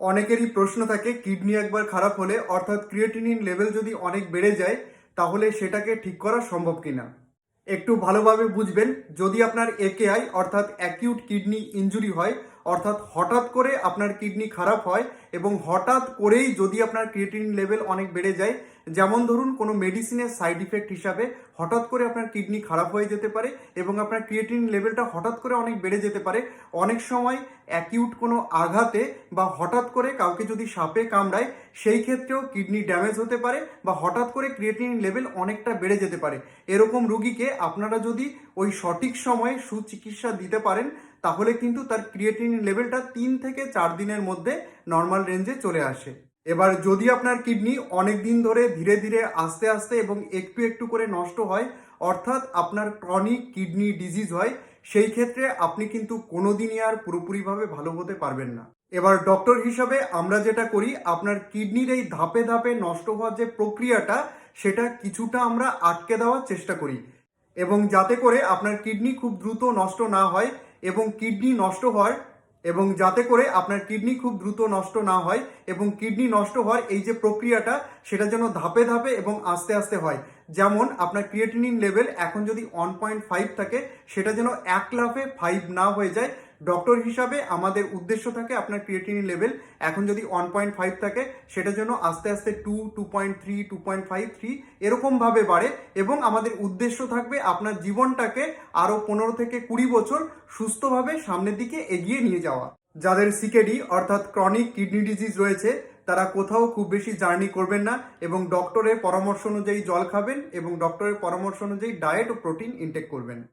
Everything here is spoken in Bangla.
অনেকেরই প্রশ্ন থাকে, কিডনি একবার খারাপ হলে অর্থাৎ ক্রিয়েটিনিন লেভেল যদি অনেক বেড়ে যায়, তাহলে সেটাকে ঠিক করা সম্ভব কিনা? একটু ভালোভাবে বুঝবেন, যদি আপনার একে আই অর্থাৎ অ্যাকিউট কিডনি ইঞ্জুরি হয় অর্থাৎ হঠাৎ করে আপনার কিডনি খারাপ হয় এবং হঠাৎ করেই যদি আপনার ক্রিয়েটিনিন লেভেল অনেক বেড়ে যায়, যেমন ধরুন কোনো মেডিসিনের সাইড ইফেক্ট হিসাবে হঠাৎ করে আপনার কিডনি খারাপ হয়ে যেতে পারে এবং আপনার ক্রিয়েটিনিন লেভেলটা হঠাৎ করে অনেক বেড়ে যেতে পারে, অনেক সময় অ্যাকিউট কোনো আঘাতে বা হঠাৎ করে কাউকে যদি সাপে কামড়ায়, সেই ক্ষেত্রেও কিডনি ড্যামেজ হতে পারে বা হঠাৎ করে ক্রিয়েটিনিন লেভেল অনেকটা বেড়ে যেতে পারে। এরকম রুগীকে আপনারা যদি ওই সঠিক সময়ে সুচিকিৎসা দিতে পারেন তাহলে কিন্তু তার ক্রিয়েটিনিন লেভেলটা তিন থেকে চার দিনের মধ্যে নর্মাল রেঞ্জে চলে আসে। এবার যদি আপনার কিডনি অনেক দিন ধরে ধীরে ধীরে আস্তে আস্তে এবং একটু একটু করে নষ্ট হয়, অর্থাৎ আপনার ক্রনিক কিডনি ডিজিজ হয়, সেই ক্ষেত্রে আপনি কিন্তু কোনোদিনই আর পুরোপুরিভাবে ভালো হতে পারবেন না। এবার ডক্টর হিসাবে আমরা যেটা করি, আপনার কিডনির এই ধাপে ধাপে নষ্ট হওয়ার যে প্রক্রিয়াটা, সেটা কিছুটা আমরা আটকে দেওয়ার চেষ্টা করি। এবং যাতে করে আপনার কিডনি খুব দ্রুত নষ্ট না হয় এবং কিডনি নষ্ট হওয়ার এবং যাতে করে আপনার কিডনি খুব দ্রুত নষ্ট না হয় এবং কিডনি নষ্ট হওয়ার এই যে প্রক্রিয়াটা, সেটা যেন ধাপে ধাপে এবং আস্তে আস্তে হয়। যেমন আপনার ক্রিয়েটিনিন লেভেল এখন যদি ওয়ান পয়েন্ট ফাইভ থাকে, সেটা যেন এক লাফে ফাইভ না হয়ে যায় ডক্টর হিসাবে আমাদের উদ্দেশ্য থাকে আপনার ক্রিয়েটিনিন লেভেল এখন যদি ওয়ান পয়েন্ট ফাইভ থাকে, সেটা যেন আস্তে আস্তে two two point three two point five three এরকমভাবে বাড়ে এবং আমাদের উদ্দেশ্য থাকবে আপনার জীবনটাকে আরও পনেরো থেকে কুড়ি বছর সুস্থভাবে সামনের দিকে এগিয়ে নিয়ে যাওয়া। যাদের সিকেডি অর্থাৎ ক্রনিক কিডনি ডিজিজ রয়েছে তারা কোথাও খুব বেশি জার্নি করবেন না এবং ডক্টরের পরামর্শ অনুযায়ী জল খাবেন এবং ডক্টরের পরামর্শ অনুযায়ী ডায়েট ও প্রোটিন ইনটেক করবেন।